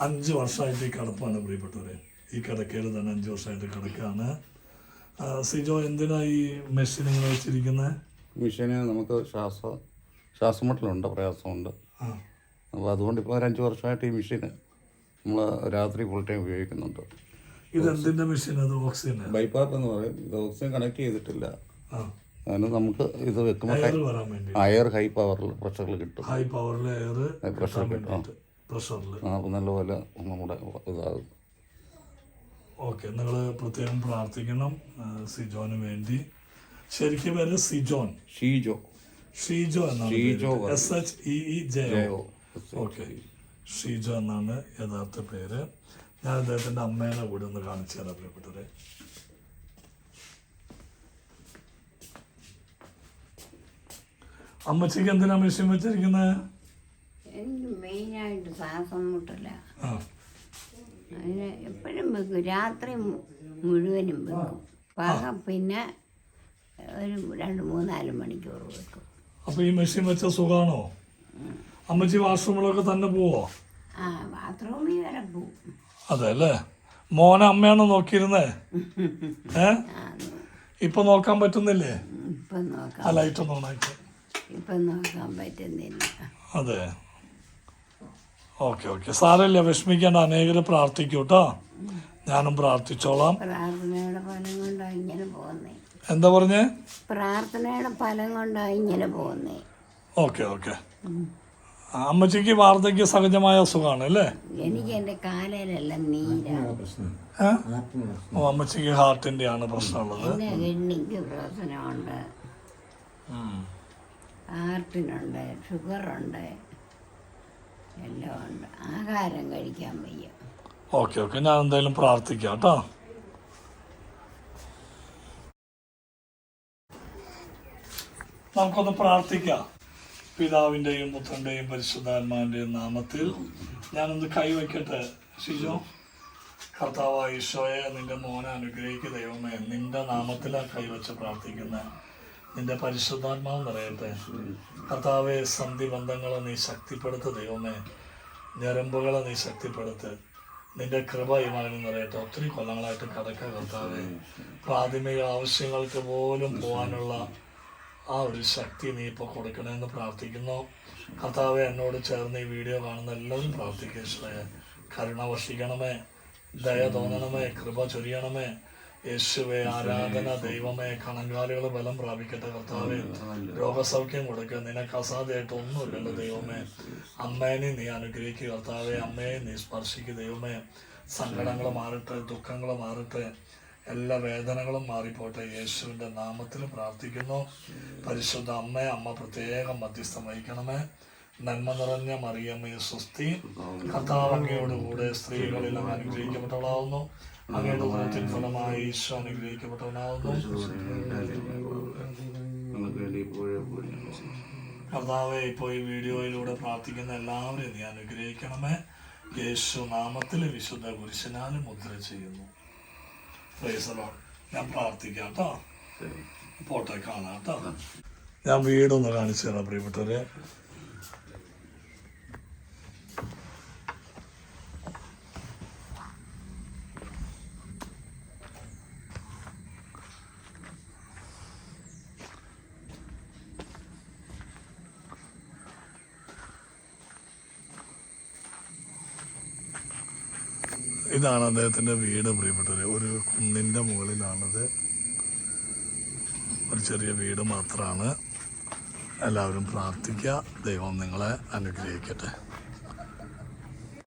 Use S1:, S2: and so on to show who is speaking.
S1: അഞ്ച് വർഷമായിട്ട് ഈ കിടപ്പാണ് പ്രിയപ്പെട്ടവരെ. ഈ കിടക്കയിൽ തന്നെ അഞ്ച് വർഷമായിട്ട് കിടക്കാണ്. സിജോ എന്തിനാ ഈ മെഷീൻ ഇങ്ങനെ വെച്ചിരിക്കുന്നത്
S2: മെഷീന് നമുക്ക് ശ്വാസ ശ്വാസമുട്ടലുണ്ട് പ്രയാസമുണ്ട്.
S1: ആ.
S2: അപ്പോൾ അതുകൊണ്ട് ഇപ്പോൾ ഒരു അഞ്ച് വർഷമായിട്ട് ഈ മെഷീന് നമ്മൾ രാത്രി ഫുൾ ടൈം ഉപയോഗിക്കുന്നുണ്ട്.
S1: ഇത് എന്തിന്റെ മെഷീൻ അത് ഓക്സിജൻ
S2: ബൈപ്പാപ്പ് എന്ന് പറയും. ഇത് ഓക്സിജൻ കണക്ട് ചെയ്തിട്ടില്ല. അതിന് നമുക്ക് ഇത് വെക്കുമ്പോൾ അയർ ഹൈ പവറിൽ പ്രഷറിൽ കിട്ടും.
S1: ഹൈ പവറിൽ എയർ
S2: പ്രഷർ കിട്ടും.
S1: പ്രഷറിൽ
S2: നല്ലപോലെ നമ്മുടെ ഇതാകും.
S1: ഓക്കെ നിങ്ങൾ പ്രത്യേകം പ്രാർത്ഥിക്കണം സിജോന് വേണ്ടി. ശരിക്കും പേര് സിജോൻ
S2: ഷീജോ.
S1: ഷീജോ എന്നാണ് S H E E J
S2: ജയോ
S1: okay. Sheejo എന്നാണ് യഥാർത്ഥ പേര്. ഞാൻ അദ്ദേഹത്തിന്റെ അമ്മേനെ കൂടെ ഒന്ന് കാണിച്ചു തരാം പ്രിയപ്പെട്ടവരെ. അമ്മച്ചിക്ക് എന്തിനാ മെഷീൻ വെച്ചിരിക്കുന്നത്
S3: ശ്വാസം മുട്ടില്ല അതിന് എപ്പോഴും വെക്കും. രാത്രി മുഴുവനും വെക്കും. പക പിന്നെ ഒരു രണ്ട് മൂന്നാൽ മണിക്കൂർ വെക്കും.
S1: അപ്പൊ ഈ മെഷീൻ വെച്ച സുഖാണോ? അമ്മച്ചി വാഷ്റൂമിലൊക്കെ തന്നെ പോവോ?
S3: ആ ബാത്റൂമിൽ വരെ പോവും.
S1: അതെ അല്ലേ? മോനെ അമ്മയാണോ നോക്കിയിരുന്നേ? ഏ? ഇപ്പൊ നോക്കാൻ പറ്റുന്നില്ലേ?
S3: ഇപ്പൊ നോക്കാം.
S1: ആ ലൈറ്റ് ഒന്ന് ഓണാക്കി
S3: ഇപ്പം നോക്കാൻ പറ്റുന്നില്ല.
S1: അതെ. Okay okay. സാരമില്ല വിഷമിക്കേണ്ട അനേകര് പ്രാർത്ഥിക്കൂ കേട്ടോ ഞാനും പ്രാർത്ഥിച്ചോളാം.
S3: പ്രാർത്ഥനയുടെ ഫലം കൊണ്ടാണ് ഇങ്ങനെ പോകുന്നേ.
S1: എന്താ പറഞ്ഞേ?
S3: പ്രാർത്ഥനയുടെ ഫലം കൊണ്ടാണ് ഇങ്ങനെ പോകുന്നേ.
S1: Okay okay. അമ്മച്ചിക്ക് വാർദ്ധക്യ സഹജമായ അസുഖമാണ് അല്ലേ?
S3: എനിക്ക് എന്റെ കാലിലെല്ലാം നീരാണ്?
S1: ഓ അമ്മച്ചിക്ക് ഹാർട്ടിന്റെ ആണ് പ്രശ്നമുള്ളത്.
S3: കിഡ്നിക്ക് പ്രശ്നമുണ്ട്. ഹാർട്ടിനുണ്ട് ഷുഗറുണ്ട്. എല്ലാം ആഹാരം കഴിക്കാൻ വയ്യ.
S1: Okay okay. ഞാൻ എന്തായാലും പ്രാർത്ഥിക്കാം കേട്ടോ. നമുക്കൊന്ന് പ്രാർത്ഥിക്കാം. പിതാവിന്റെയും പുത്രന്റെയും പരിശുദ്ധാത്മാവിന്റെയും നാമത്തിൽ ഞാനൊന്ന് കൈവയ്ക്കട്ടെ. ഷിജോ കർത്താവായ ഈശോയെ നിന്റെ മോനെ അനുഗ്രഹിക്കുക ദൈവമേ. നിന്റെ നാമത്തിലാണ് കൈവച്ച് പ്രാർത്ഥിക്കുന്ന. നിന്റെ പരിശുദ്ധാത്മാവ് നിറയട്ടെ കർത്താവെ സന്ധി ബന്ധങ്ങളെ നീ ശക്തിപ്പെടുത്ത് ദൈവമേ. ഞരമ്പുകളെ നീ ശക്തിപ്പെടുത്ത്. നിന്റെ കൃപ ഈ മകന് നിറയട്ടെ. ഒത്തിരി കൊല്ലങ്ങളായിട്ട് കടക്ക കർത്താവെ. പ്രാഥമിക ആവശ്യങ്ങൾക്ക് പോലും പോകാനുള്ള ആ ഒരു ശക്തി നീ ഇപ്പോൾ കൊടുക്കണമെന്ന് പ്രാർത്ഥിക്കുന്നു. കർത്താവെ എന്നോട് ചേർന്ന് ഈ വീഡിയോ കാണുന്ന എല്ലാവരും പ്രാർത്ഥിക്കുക കരുണ വർഷിക്കണമേ. ദയ തോന്നണമേ. കൃപ ചൊരിയണമേ. യേശുവെ ആരാധന ദൈവമേ കണങ്കാലുകൾ ബലം പ്രാപിക്കട്ടെ കർത്താവെ. രോഗസൗഖ്യം കൊടുക്കുക. നിനക്ക് അസാധ്യമായിട്ട് ഒന്നുമില്ലല്ലോ ദൈവമേ. അമ്മേനെ നീ അനുഗ്രഹിക്കുക കർത്താവെ. അമ്മയെ നീ സ്പർശിക്കുക ദൈവമേ. സങ്കടങ്ങൾ മാറട്ടെ ദുഃഖങ്ങൾ മാറട്ടെ. എല്ലാ വേദനകളും മാറിപ്പോട്ടെ. യേശുവിന്റെ നാമത്തിൽ പ്രാർത്ഥിക്കുന്നു. പരിശുദ്ധ അമ്മ അമ്മ പ്രത്യേകം മധ്യസ്ഥം വഹിക്കണമേ. നന്മ നിറഞ്ഞ മറിയമ്മയെ സ്വസ്തി. കർത്താവ് സ്ത്രീകളിൽ അങ്ങ് അനുഗ്രഹിക്കപ്പെട്ടവളാവുന്നു. അങ്ങയുടെ ഉദരത്തിൻ ഫലമായി ഈശോ അനുഗ്രഹിക്കപ്പെട്ടവനാവുന്നു. കർത്താവെ ഇപ്പോൾ ഈ വീഡിയോയിലൂടെ പ്രാർത്ഥിക്കുന്ന എല്ലാവരെയും നീ അനുഗ്രഹിക്കണമേ. യേശു നാമത്തിൽ വിശുദ്ധ കുരിശനാലും മുദ്ര ചെയ്യുന്നു. ഞാൻ പ്രാർത്ഥിക്കാം കേട്ടോ പോട്ടെ കാണാം കേട്ടോ ഞാൻ വീടൊന്ന് കാണിച്ചു തരാം പ്രിയപ്പെട്ടവരെ. ഇതാണ് അദ്ദേഹത്തിന്റെ വീട് പ്രിയപ്പെട്ടവരെ. ഒരു കുന്നിന്റെ മുകളിലാണത്. ഒരു ചെറിയ വീട് മാത്രമാണ് എല്ലാവരും പ്രാർത്ഥിക്കുക ദൈവം നിങ്ങളെ അനുഗ്രഹിക്കട്ടെ.